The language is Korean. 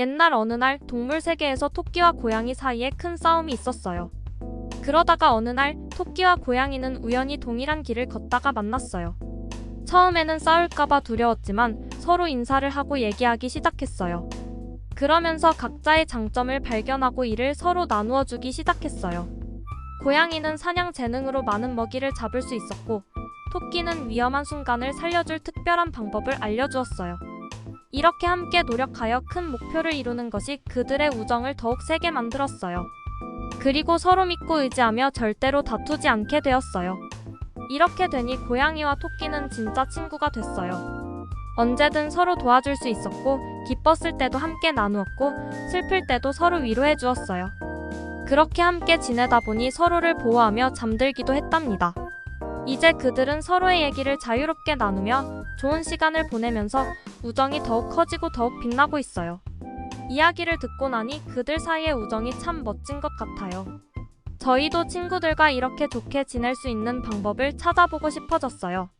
옛날 어느 날 동물 세계에서 토끼와 고양이 사이에 큰 싸움이 있었어요. 그러다가 어느 날 토끼와 고양이는 우연히 동일한 길을 걷다가 만났어요. 처음에는 싸울까봐 두려웠지만 서로 인사를 하고 얘기하기 시작했어요. 그러면서 각자의 장점을 발견하고 이를 서로 나누어 주기 시작했어요. 고양이는 사냥 재능으로 많은 먹이를 잡을 수 있었고, 토끼는 위험한 순간을 살려줄 특별한 방법을 알려주었어요. 이렇게 함께 노력하여 큰 목표를 이루는 것이 그들의 우정을 더욱 세게 만들었어요. 그리고 서로 믿고 의지하며 절대로 다투지 않게 되었어요. 이렇게 되니 고양이와 토끼는 진짜 친구가 됐어요. 언제든 서로 도와줄 수 있었고, 기뻤을 때도 함께 나누었고, 슬플 때도 서로 위로해 주었어요. 그렇게 함께 지내다 보니 서로를 보호하며 잠들기도 했답니다. 이제 그들은 서로의 얘기를 자유롭게 나누며 좋은 시간을 보내면서 우정이 더욱 커지고 더욱 빛나고 있어요. 이야기를 듣고 나니 그들 사이의 우정이 참 멋진 것 같아요. 저희도 친구들과 이렇게 좋게 지낼 수 있는 방법을 찾아보고 싶어졌어요.